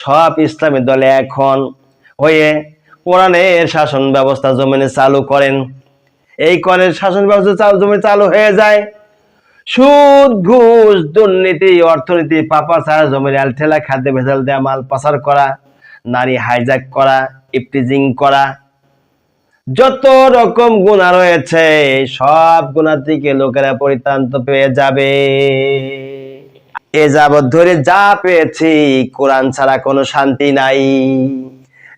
সব ইসলামী দলে এখন হয়ে কোরআনের শাসন ব্যবস্থা জমিনে চালু করেন। এই করের শাসন ব্যবস্থা চালু জমিনে চালু হয়ে যায়। সুদ, ঘুষ, দুর্নীতি, অর্থনীতি, পাপাচার জমির ঠেলা, খাদ্য ভেজাল দেওয়া মাল পাচার করা, নারী হাইজাক করা, ইপটিজিং করা। যত রকম গুণা রয়েছে, সব গুণা থেকে লোকেরা পরিত্রান্ত পেয়ে যাবে। এ যাবৎ ধরে যা পেয়েছি, কোরআন ছাড়া কোনো শান্তি নাই।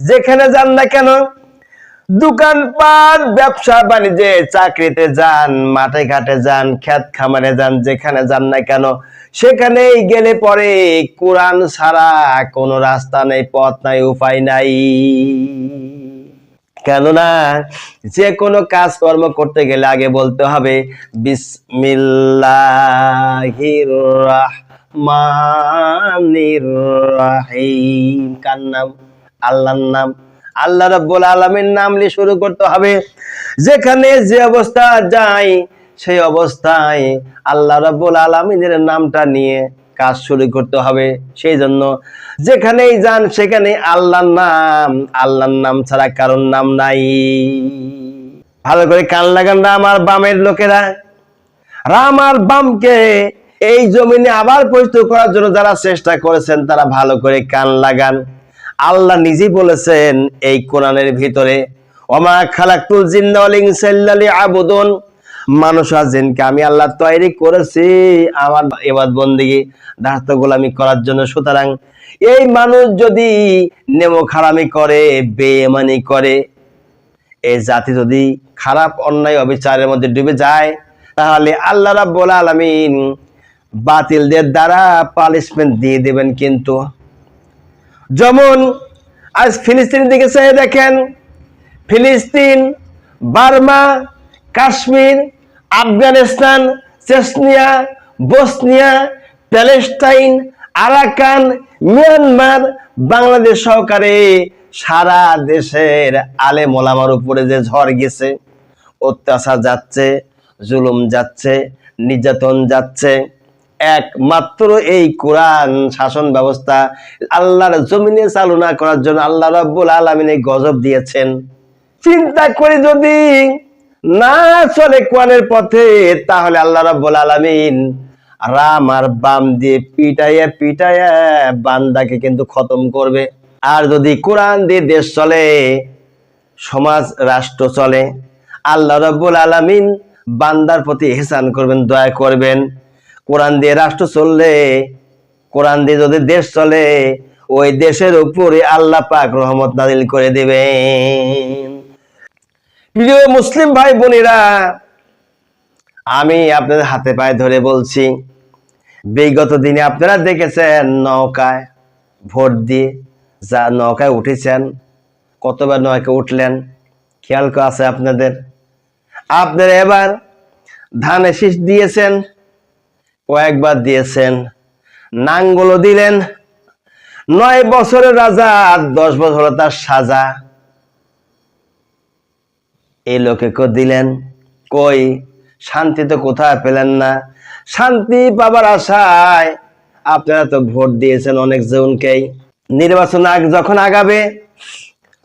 যেখানে যান না কেন, দোকানপাট, ব্যবসা বাণিজ্যে, চাকরিতে যান, মাঠে ঘাটে যান ক্ষেত খামারে যান, যেখানে যান না কেন, সেখানেই গেলে পরে কোরআন ছাড়া কোনো রাস্তা নেই, পথ নাই, উপায় নাই। কেননা, যে কোনো কাজকর্ম করতে গেলে আগে বলতে হবে, বিসমিল্লাহির রহমানির রহিম। কার নাম? আল্লাহর নাম। আল্লাহ রাব্বুল আলামিন নাম নিয়ে শুরু করতে হবে। যেখানে যে অবস্থা যাই, সেই অবস্থায় আল্লাহ রাব্বুল আলামিনের নামটা নিয়ে কাজ শুরু করতে হবে। সেই জন্য যেখানেই যান, সেখানে আল্লাহর নাম। আল্লাহর নাম ছাড়া কারোর নাম নাই। ভালো করে কান লাগান না আমার বামের লোকেরা। রাম আর বামকে এই জমিনে আবার পরিচিত করার জন্য যারা চেষ্টা করেছেন, তারা ভালো করে কান লাগান। আল্লাহ নিজেই বলেছেন এই কোরআনের ভিতরে, ওমা খালাকুল সাল্লালি আবুদুন মানুষ আর আমি আল্লাহ তৈরি করেছি আমার এবাদ বন্দিগি দাস্ত গোলামি করার জন্য। সুতরাং এই মানুষ যদি নেমো খারামি করে বেমানি করে, এই জাতি যদি খারাপ অন্যায় অবিচারের মধ্যে ডুবে যায়, তাহলে আল্লাহ রাব্বুল আলামিন বাতিলদের দ্বারা পানিশমেন্ট দিয়ে দেবেন কিন্তু। যেমন, আজ ফিলিস্তিনের দিকে চেয়ে দেখেন, ফিলিস্তিন, Burma, Kashmir, Afghanistan, Chechnya, Bosnia, Palestine, Arakan, Myanmar, Bangladesh সহকারে সারা দেশের আলে মোলামার উপরে যে ঝড় গেছে, অত্যাচার যাচ্ছে, জুলুম যাচ্ছে, নির্যাতন যাচ্ছে একমাত্র এই কোরআন শাসন ব্যবস্থা, আল্লাহর জমিনে চালু না করার জন্য আল্লাহ রাব্বুল আলামিন এই গজব দিয়েছেন। চিন্তা করে যদি না চলে কোরআনের পথে, তাহলে আল্লাহ রাব্বুল আলামিন রাম আর বাম দিয়ে পিটাইয়া পিটাইয়া বান্দাকে কিন্তু খতম করবে। আর যদি কোরআন দিয়ে দেশ চলে, সমাজ, রাষ্ট্র চলে, আল্লাহ রাব্বুল আলামিন বান্দার প্রতি হেসান করবেন, দয়া করবেন। কোরআন দিয়ে রাষ্ট্র চললে, কোরআন দিয়ে যদি দেশ চলে, ওই দেশের উপরে আল্লাহ পাক রহমত নাজিল করে দেবেন। প্রিয় মুসলিম ভাই বোনেরা, আমি আপনাদের হাতে পায়ে ধরে বলছি, বিগত দিনে আপনারা দেখেছেন নৌকায় ভোট দিয়ে যা নৌকায় উঠেছেন, কতবার নৌকায় উঠলেন, খেয়াল আছে আপনাদের? আপনারা এবার ধানে শীষ দিয়েছেন কয়েকবার দিয়েছেন। নাঙ্গলও দিলেন। নয় বছরের রাজা, আর দশ বছর তার সাজা। এই লোকে দিলেন? কই? শান্তি তো কোথায় পেলেন না? শান্তি পাবার আশায় আপনারা তো ভোট দিয়েছেন অনেক জনকেই। নির্বাচন আগ যখন আগাবে,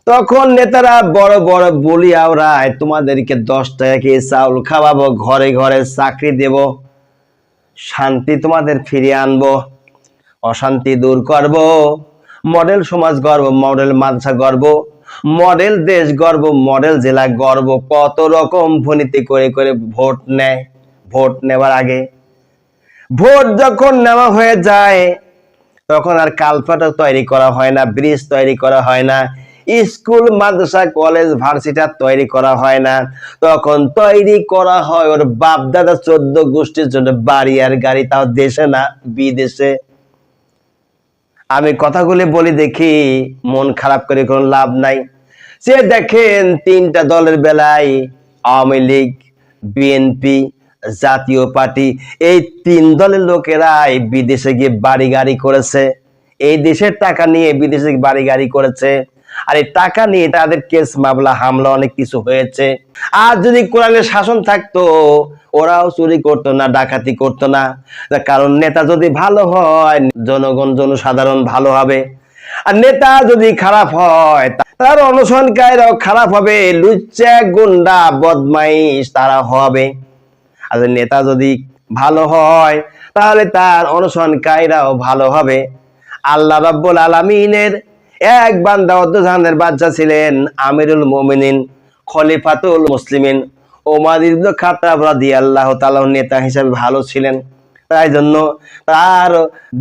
তখন নেতারা বড় বড় বলি আওরায় তোমাদেরকে দশ টাকা কি চাউল খাওয়াবো? ঘরে ঘরে চাকরি দেব? শান্তি তোমাদের ফিরিয়ে আনব, অশান্তি দূর করব। মডেল সমাজ গর্ব, মডেল মাদ্রাসা গর্ব, মডেল দেশ গর্ব, মডেল জেলা গর্ব। কত রকম ভনীতি করে করে ভোট নেয়, ভোট নেওয়ার আগে। ভোট যখন নেওয়া হয়ে যায়, তখন আর কালপাটা তৈরি করা হয় না, ব্রিজ তৈরি করা হয় না। স্কুল, মাদ্রাসা, কলেজ, ভার্সিটি তৈরি করা হয় না। তখন তৈরি করা হয় ওর বাপ দাদা চোদ্দ গোষ্ঠীর জন্য, বাড়ি আর গাড়ি, তাও দেশে না, বিদেশে। আমি কথাগুলি বলি দেখি, মন খারাপ করে কোনো লাভ নাই। সে দেখেন, তিনটা দলের বেলায় Awami League, BNP, Jatiya party, এই তিন দলের লোকেরাই বিদেশে গিয়ে বাড়ি গাড়ি করেছে। এই দেশের টাকা নিয়ে বিদেশে বাড়ি গাড়ি করেছে। আর এই টাকা নিয়ে তাদের কেস মামলা, হামলা অনেক কিছু হয়েছে। আর যদি কোরআনের শাসন থাকতো, ওরাও চুরি করতো না, ডাকাতি করতো না। কারণ, নেতা যদি ভালো হয়, জনগণ জনসাধারণ ভালো হবে। আর নেতা যদি খারাপ হয় তার অনুসরণকারীরাও খারাপ হবে। লুচ্চা, গুন্ডা, বদমাইশ তারা হবে। আর নেতা যদি ভালো হয়, তাহলে তার অনুসরণকারীরাও ভালো হবে। আল্লাহ রাব্বুল আলামিনের এক বান্দা অধ্যধানের বাচ্চা ছিলেন আমিরুল মুমিনিন, খলিফাতুল মুসলিমিন। ওমর ইবনে খাত্তাব রাদিয়াল্লাহু তাআলা নেতা হিসেবে ভালো ছিলেন। তাই জন্য তার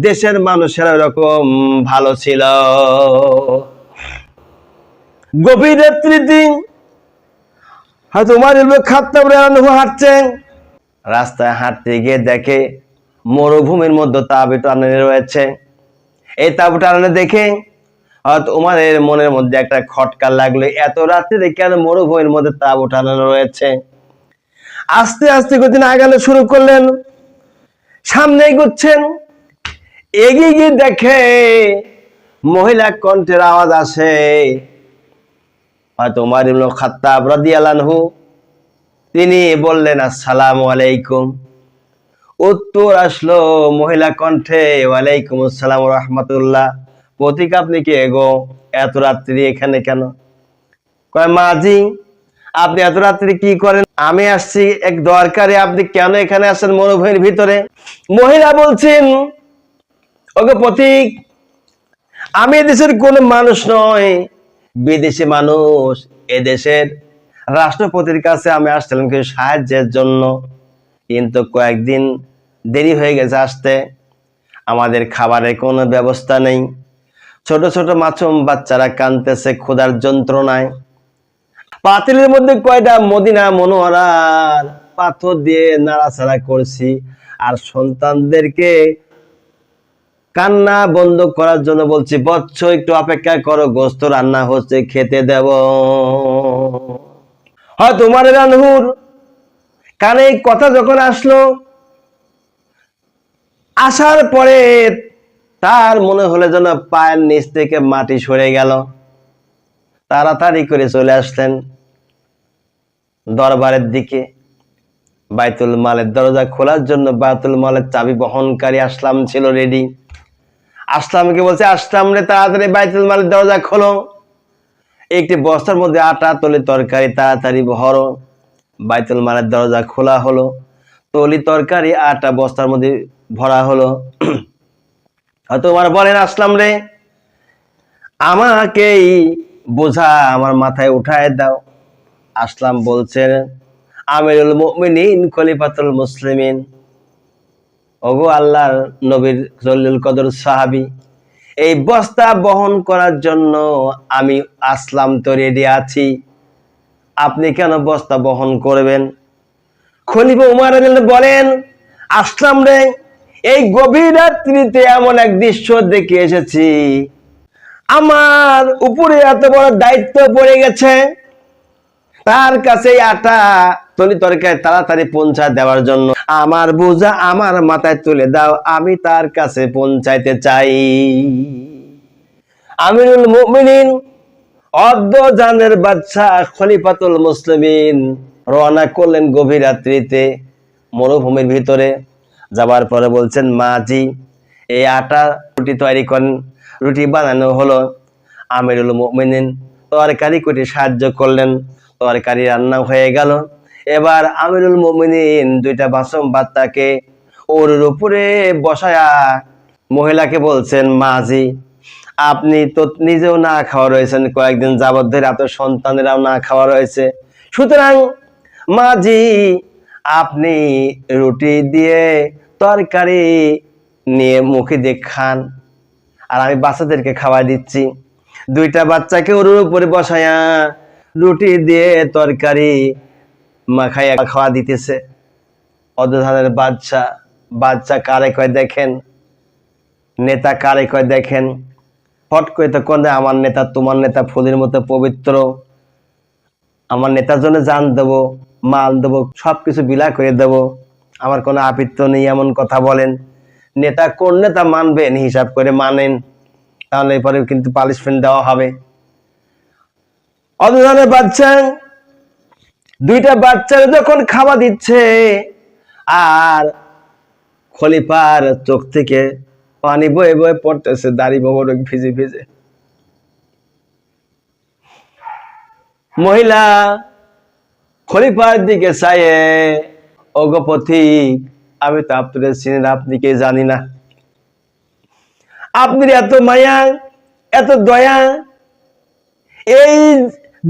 দেশের মানুষের এরকম ভালো ছিল। গভীর রাত্রিতে হয়তো উমার ইবনে খাত্তাব রাদিয়াল্লাহু হাঁটছেন। রাস্তায় হাঁটতে গিয়ে দেখে মরুভূমির মধ্যে তাবু টানানো রয়েছে। এই তাবু টানানো দেখে উমারের মনের মধ্যে একটা খটকা লাগল এত রাত্রে কেন মরুভূমির মধ্যে তাবু টানানো রয়েছে? আস্তে আস্তে গতিন আগানো শুরু করলেন। সামনে এগোচ্ছেন। এগিয়ে গিয়ে দেখে মহিলা কণ্ঠের আওয়াজ আসে। হয়তো উমার ইবনে খাত্তাব রাদিয়াল্লাহু তিনি বললেন, আসসালামু আলাইকুম। উত্তর আসলো মহিলা কণ্ঠে, ওয়ালাইকুম আসসালাম রহমতুল্লাহ। প্রতীক আপনি কে গো এত রাত্রি এখানে কেন? কয়, মাঝি, আপনি এত রাত্রি কি করেন? আমি আসছি এক দরকারে, আপনি কেন এখানে আসেন মরুভূমির ভিতরে? মহিলা বলছেন ওকে প্রতীক, আমি এদেশের কোন মানুষ নয়, বিদেশি মানুষ, এদেশের রাষ্ট্রপতির কাছে আমি আসছিলাম কিছু সাহায্যের জন্য। কিন্তু কয়েকদিন দেরি হয়ে গেছে আসতে, আমাদের খাবারের কোনো ব্যবস্থা নেই। ছোট ছোট মাছুম বাচ্চারা কানতেছে ক্ষুধার যন্ত্রণায়। পাতিলের মধ্যে কয়টা মদিনা মনোহরার পাথর দিয়ে নাড়াচাড়া করছি আর সন্তানদেরকে কান্না বন্ধ করার জন্য বলছি বচ্চ একটু অপেক্ষা করো, গোস্ত রান্না হচ্ছে, খেতে দেব। হয় তোমার রানহুর কানে কথা যখন আসলো, আসার পরে তার মনে হলো যেন পায়ের নিচ থেকে মাটি সরে গেল। তাড়াতাড়ি করে চলে আসলেন দরবারের দিকে। বাইতুল মালের দরজা খোলার জন্য বাইতুল মালের চাবি বহনকারী আসলাম ছিল রেডি। আসলামকে বলছে, আসলাম রে, তাড়াতাড়ি বাইতুল মালের দরজা খোলো। একটি বস্তার মধ্যে আটা, তলি তরকারি, তাড়াতাড়ি ভরো। বাইতুল মালের দরজা খোলা হলো। তলি তরকারি, আটা বস্তার মধ্যে ভরা হলো। হয়তো আমার বলেন আসলাম রে। আমাকেই বোঝা আমার মাথায় উঠায় দাও। আসলাম বলছেন, আমিরুল মুমিনিন, খলিফাতুল মুসলিমিন। ওগো আল্লাহর নবীর জল্লুল কদর সাহাবি, এই বস্তা বহন করার জন্য আমি আসলাম তো রেডি আছি। আপনি কেন বস্তা বহন করবেন? খলিফা উমার বলেন, আসলাম রে। এই গভীর রাত্রিতে এমন এক দৃশ্য দেখে এসেছি। আমার উপরে এত বড় দায়িত্ব পড়ে গেছে। তার কাছে আটা তলি তরকারি তাড়াতাড়ি পৌঁছা দেওয়ার জন্য। আমার বোঝা আমার মাথায় তুলে দাও, আমি তার কাছে পৌঁছাইতে চাই। আমিরুল মুমিনিন জানের বাচ্চা খলিফাতুল মুসলিমিন, রওনা করলেন গভীর রাত্রিতে মরুভূমির ভিতরে। যাবার পরে বলছেন মাজি এই আটা রুটি তৈরি করেন। রুটি বানানো হলো আমিরুল মুমিনিন। তরকারি কুটি সাহায্য করলেন, তরকারি রান্না হয়ে গেল। এবার আমিরুল মুমিনিন দুইটা বাসম বাচ্চাকে ওর উপরে বসায়া মহিলাকে বলছেন মাঝি আপনি তো নিজেও না খাওয়া রয়েছেন। কয়েকদিন যাবত ধরে আপনার সন্তানেরাও না খাওয়া রয়েছে। সুতরাং মাঝি আপনি রুটি দিয়ে তরকারি নিয়ে মুখে দিয়ে খান। আর আমি বাচ্চাদেরকে খাওয়া দিচ্ছি। দুইটা বাচ্চাকে ওর উপরে বসায়া রুটি দিয়ে তরকারি মাখাইয়া খাওয়া দিতেছে। অধধানের বাচ্চা বাচ্চা কারে কয় দেখেন? নেতা কারে কয় দেখেন? ফট করে তো কোন আমার নেতা তোমার নেতা ফুলের মতো পবিত্র। আমার নেতার জন্য জান দেবো। মাল দেব সব কিছু বিলা করে দেব। আমার কোনো আপিত্য নেই, এমন কথা বলেন। নেতা কোন নেতা মানবেন, হিসাব করে মানেন। তাহলে এরপরে কিন্তু পানিশমেন্ট দেওয়া হবে। অনুদানে বাচ্চা, দুইটা বাচ্চার যখন খাওয়া দিচ্ছে, আর খলিফার চোখ থেকে পানি বয়ে বয়ে পড়তেছে, দাড়ি বহর ভিজে ভিজে। মহিলা খলিফার দিকে চায়ে অগপথি আমি তো আপনাদের চিনি না, আপনি কে জানি না। আপনার এত মায়া, এত দয়া, এই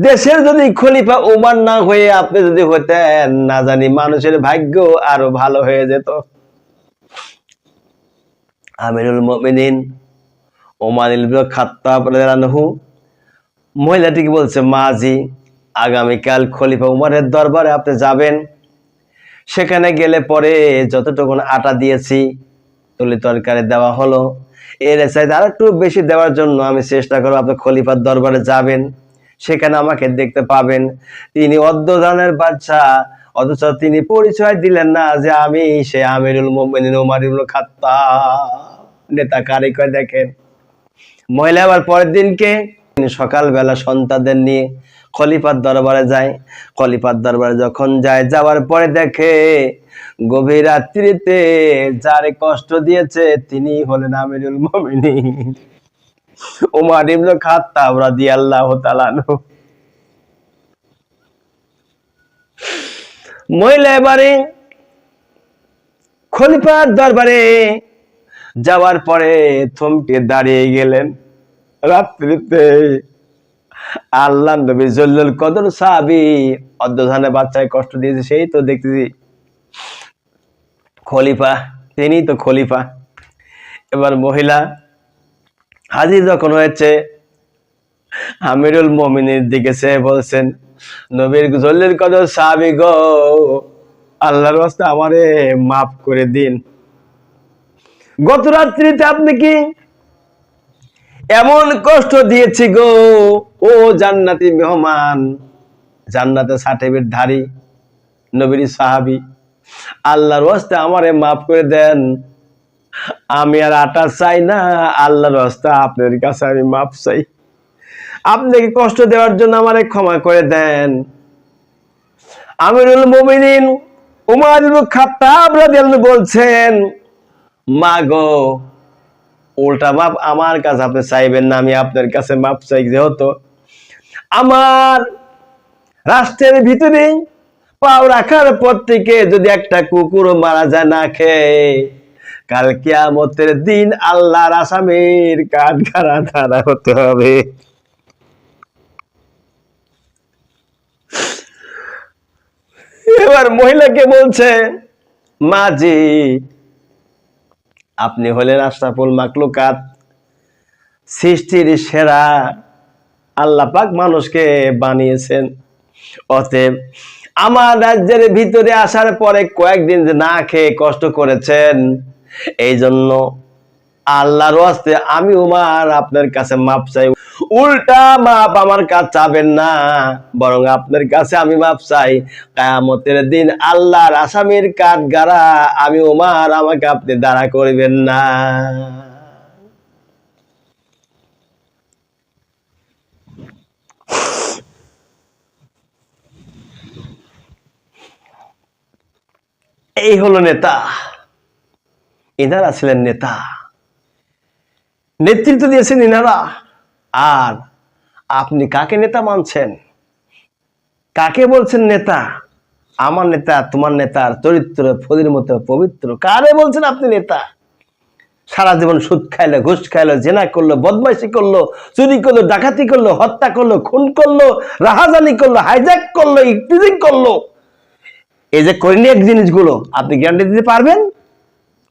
দেশের যদি খলিফা উমার না হয়ে আপনি যদি হতেন, না জানি মানুষের ভাগ্য আরও ভালো হয়ে যেত। আমিরুল মুমিনিন ওমান ইবনে খাত্তাব রাদিয়াল্লাহু মহিলাটিকে বলছে, মাজি আগামীকাল খলিফা উমারের দরবারে আপনি যাবেন। সেখানে গেলে পরে যতটুকু আটা দিয়েছি, তুলি তরকারি দেওয়া হলো। এর চাইতে আর একটু বেশি দেওয়ার জন্য আমি চেষ্টা করব আপনি খলিফার দরবারে যাবেন। সেখানে আমাকে দেখতে পাবেন। তিনি অদ্যদানের বাচ্চা অথচ তিনি পরিচয় দিলেন না যে আমি সে আমিরুল মোমিনিন, উমার ইবনে খাত্তাব নেতা কারে কয় দেখেন। মহিলা আবার পরের দিনকে সকালবেলা সন্তানদের নিয়ে খলিফার দরবারে যায়। খলিফার দরবারে যখন যায়, যাওয়ার পরে দেখে গভীর রাত্রিতে যারে কষ্ট দিয়েছে তিনি হলেন আমিরুল ইবনে খাত্তাব রাদিয়াল্লাহু তাআলা। মহিলা এবারে খলিফার দরবারে যাওয়ার পরে থমকে দাঁড়িয়ে গেলেন। রাত্রিতে আল্লাহ নবী জল্লুল কদর সাহাবি অর্ধধানে বাচ্চায় কষ্ট দিয়েছে, সেই তো দেখতেছি খলিফা তিনি তো খলিফা। এবার মহিলা হাজির যখন হয়েছে, আমিরুল মমিনের দিকে সে বলছেন, নবীর জল্লের কদর সাহাবি গো, আল্লাহর রাস্তা আমারে মাফ করে দিন। গত রাত্রিতে আপনি কি এমন কষ্ট দিয়েছি গো ও জান্নাতি মেহমান, জান্নাতে সার্টিফিকেট ধারী, নবীর সাহাবি, আল্লাহর ওয়াস্তে আমারে মাফ করে দেন। আমি আর আটা চাই না, আল্লাহর ওয়াস্তে আপনার কাছে আমি মাফ চাই। আপনাকে কষ্ট দেওয়ার জন্য আমারে ক্ষমা করে দেন? আমিরুল মুমিনিন উমার খাত্তাব রাদিয়াল্লাহু বলছেন মা গো উল্টা মাপ আমার কাছে আপনি চাইবেন না, আমি আপনার কাছে মাপ চাই যেহেতু আমার রাষ্ট্রের ভিতরে পাও রাখার পর থেকে যদি একটা কুকুর মারা যায় না খেয়ে, কাল কিয়ামতের দিন আল্লাহর আসামির কাঠ খাড়া ধারা হতে হবে। এবার মহিলাকে বলছে মাজি আপনি হলেন আশরাফুল মাকলুকাত সৃষ্টির সেরা আল্লাহ পাক মানুষকে বানিয়েছেন। অতএব আমার রাজ্যের ভিতরে আসার পরে কয়েকদিন যে না খেয়ে কষ্ট করেছেন এই জন্য আল্লাহর হস্তে আমি উমার আপনার কাছে মাপ চাই। উল্টা মাপ আমার কাছে চাবেন না, বরং আপনার কাছে আমি মাপ চাই। কায়ামতের দিন আল্লাহর আসামির কাঠ গাড়া আমি উমার আমাকে আপনি দাঁড়া করবেন না। এই হলো নেতা। এনারা ছিলেন নেতা। নেতৃত্ব দিয়েছেন ইনারা। আর আপনি কাকে নেতা মানছেন? কাকে বলছেন নেতা? আমার নেতা, তোমার নেতার চরিত্র ফদির মতো পবিত্র। কারে বলছেন আপনি নেতা? সারা জীবন সুদ খাইলো, ঘুষ খাইলো, জেনা করল, বদমাইশি করল, চুরি করল, ডাকাতি করল, হত্যা করল, খুন করল, রাহাজানি করল, হাইজ্যাক করল, ইফতিজিং করল। এই যে করিনিয়াক জিনিসগুলো, আপনি গ্যারান্টি দিতে পারবেন?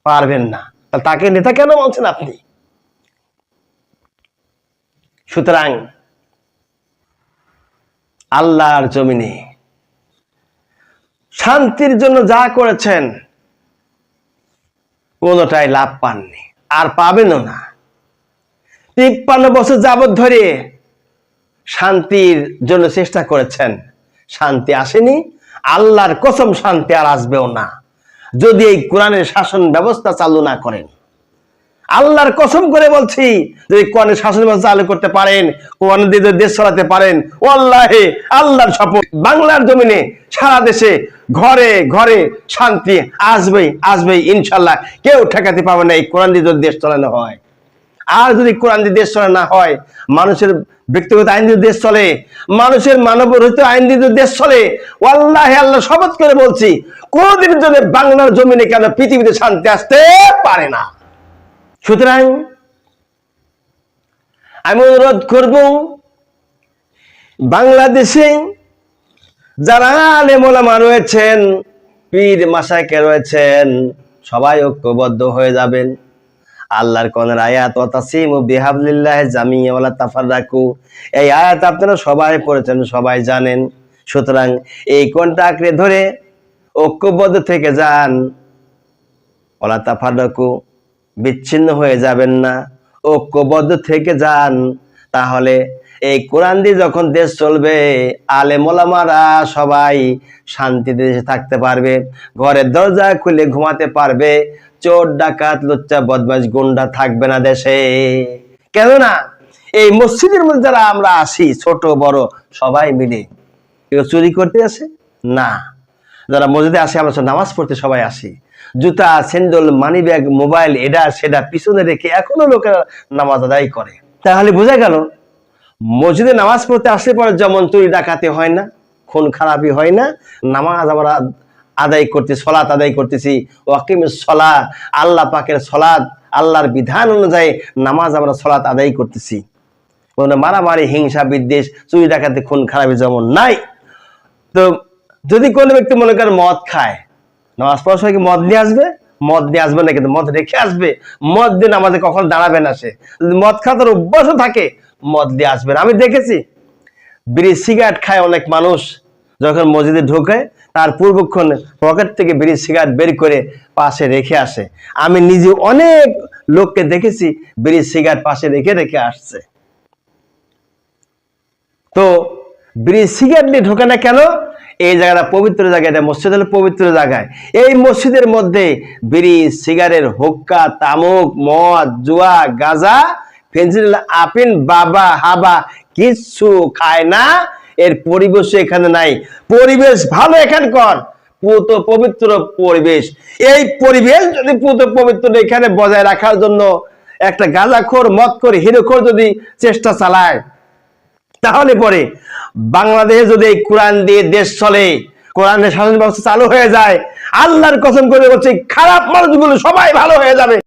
পারবেন না। তাকে নেতা কেন বলছেন আপনি? সুতরাং, আল্লাহর জমিনে শান্তির জন্য যা করেছেন, কোনোটাই লাভ পাননি। আর পাবেনও না। তিপ্পান্ন বছর যাবৎ ধরে শান্তির জন্য চেষ্টা করেছেন। শান্তি আসেনি। আল্লাহর কসম শান্তি আর আসবেও না। যদি এই কোরআনের শাসন ব্যবস্থা চালু না করেন। আল্লাহর কসম করে বলছি, যদি কোরআনের শাসন ব্যবস্থা চালু করতে পারেন, কোরআন দিয়ে যদি দেশ চালাতে পারেন ও আল্লাহে আল্লাহর শপথ। বাংলার জমিনে সারা দেশে ঘরে ঘরে শান্তি আসবেই আসবেই, ইনশাল্লাহ। কেউ ঠেকাতে পাবে না এই কোরআন দিয়ে যদি দেশ চালানো হয়। আর যদি কোরআন দিয়ে দেশ চলে না হয়, মানুষের ব্যক্তিগত আইন দিয়ে দেশ চলে, মানুষের মানব রহিত আইন দিয়ে দেশ চলে আল্লাহ আল্লাহ শপথ করে বলছি কোনদিনের জন্য বাংলার জমিনে কেন পৃথিবীতে শান্তি আসতে পারে না। সুতরাং আমি অনুরোধ করব, বাংলাদেশে যারা আলেমোলামা রয়েছেন, পীর মাসাকে রয়েছেন, সবাই ঐক্যবদ্ধ হয়ে যাবেন। আল্লাহর কোনের আয়াত, ওয়াতাসিম বিহাবলিল্লাহ জামিয়া ওয়ালা তাফাররাকু। এই আয়াত আপনারা সবাই পড়েছেন, সবাই জানেন। সুতরাং এই কোনটা আঁকড়ে ধরে ঐক্যবদ্ধ থেকে যান। ওলা তাফাররাকু, বিচ্ছিন্ন হয়ে যাবেন না, ঐক্যবদ্ধ থেকে যান। তাহলে এই কোরআন দিয়ে যখন দেশ চলবে আলে মোলামারা সবাই শান্তিতে দেশে থাকতে পারবে, ঘরের দরজা খুলে ঘুমাতে পারবে চোর, ডাকাত, লুচ্চা, বদমাশ, গুন্ডা থাকবে না দেশে। কেননা এই মসজিদের মধ্যে যারা আমরা আসি, ছোট, বড়, সবাই মিলে, কেউ চুরি করতে আসে? না। যারা মসজিদে আসে, আমরা নামাজ পড়তে সবাই আসি। জুতা, স্যান্ডেল, মানি ব্যাগ, মোবাইল, এটা, সেটা পিছনে রেখে এখনও লোকেরা নামাজ আদায় করে। তাহলে বোঝা গেল, মসজিদে নামাজ পড়তে আসলে পরে যেমন চুরি, ডাকাতি হয় না, খুন, খারাপি হয় না, নামাজ আমরা আদায় করতে, সলাৎ আদায় করতেছি। ওয়াকিম সলা আল্লাহ পাকের সলাৎ, আল্লাহর বিধান অনুযায়ী নামাজ আমরা সলাৎ আদায় করতেছি। কোনো মারামারি, হিংসা, বিদ্বেষ, চুরি ডাকাতে, খুন, খারাপি যেমন নাই, তো যদি কোনো ব্যক্তি মনে করেন মদ খায়, নামাজ পড়ার সময় কি মদ নিয়ে আসবে? মদ নিয়ে আসবে না, কিন্তু মদ রেখে আসবে। মদ দিয়ে নামাজে কখন দাঁড়াবে না সে? মদ খাওয়ার অভ্যাসও থাকে, মদ দিয়ে আসবে আমি দেখেছি, বিড়ি, সিগারেট খায় অনেক মানুষ, যখন মসজিদে ঢোকে তার পূর্বক্ষণ পকেট থেকে বিড়ি, সিগারেট বের করে পাশে রেখে আসে। আমি নিজে অনেক লোককে দেখেছি বিড়ি, সিগারেট পাশে রেখে রেখে আসছে। তো বিড়ি, সিগারেট নিয়ে ঢোকে না কেন? এই জায়গাটা পবিত্র জায়গা, এটা মসজিদ হলো পবিত্র জায়গায়। এই মসজিদের মধ্যে বিড়ি, সিগারেট, হুক্কা, তামুক, মদ, জুয়া, গাজা ফেন্সিল আপিন বাবা, হাবা, কিচ্ছু খায় না। এর পরিবেশ এখানে নাই। পরিবেশ ভালো এখানকার পুত পবিত্র পরিবেশ। এই পরিবেশ যদি পুত পবিত্র এখানে বজায় রাখার জন্য একটা গাঁজাখোর, মদখোর, হিরোখোর যদি চেষ্টা চালায়, তাহলে পরে বাংলাদেশে যদি এই কোরআন দিয়ে দেশ চলে, কোরআনের শাসন ব্যবস্থা চালু হয়ে যায়, আল্লাহর কসম করে বলছে, খারাপ মানুষগুলো সবাই ভালো হয়ে যাবে।